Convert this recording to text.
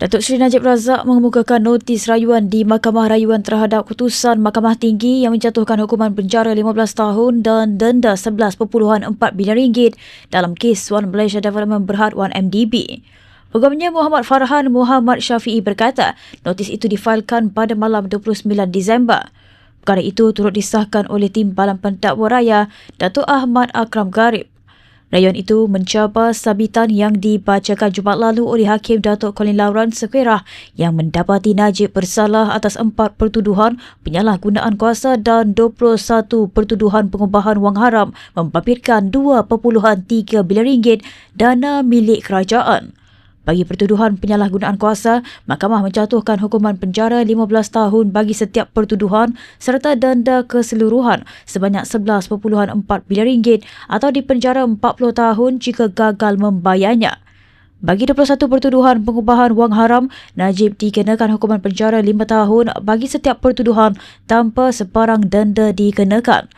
Datuk Seri Najib Razak mengemukakan notis rayuan di Mahkamah Rayuan terhadap keputusan Mahkamah Tinggi yang menjatuhkan hukuman penjara 15 tahun dan denda 11.4 bilion ringgit dalam kes One Malaysia Development Berhad 1MDB. Peguamnya Muhammad Farhan Muhammad Syafi'i berkata, notis itu difailkan pada malam 29 Disember. Perkara itu turut disahkan oleh Timbalan Pendakwa Raya Datuk Ahmad Akram Garib. Rayuan itu mencabar sabitan yang dibacakan Jumaat lalu oleh Hakim Datuk Colin Lauren Sekwera yang mendapati Najib bersalah atas empat pertuduhan penyalahgunaan kuasa dan 21 pertuduhan pengubahan wang haram membabitkan 2.3 bilion ringgit dana milik kerajaan. Bagi pertuduhan penyalahgunaan kuasa, mahkamah menjatuhkan hukuman penjara 15 tahun bagi setiap pertuduhan serta denda keseluruhan sebanyak 11.4 bilion ringgit atau dipenjara 40 tahun jika gagal membayarnya. Bagi 21 pertuduhan pengubahan wang haram, Najib dikenakan hukuman penjara 5 tahun bagi setiap pertuduhan tanpa sebarang denda dikenakan.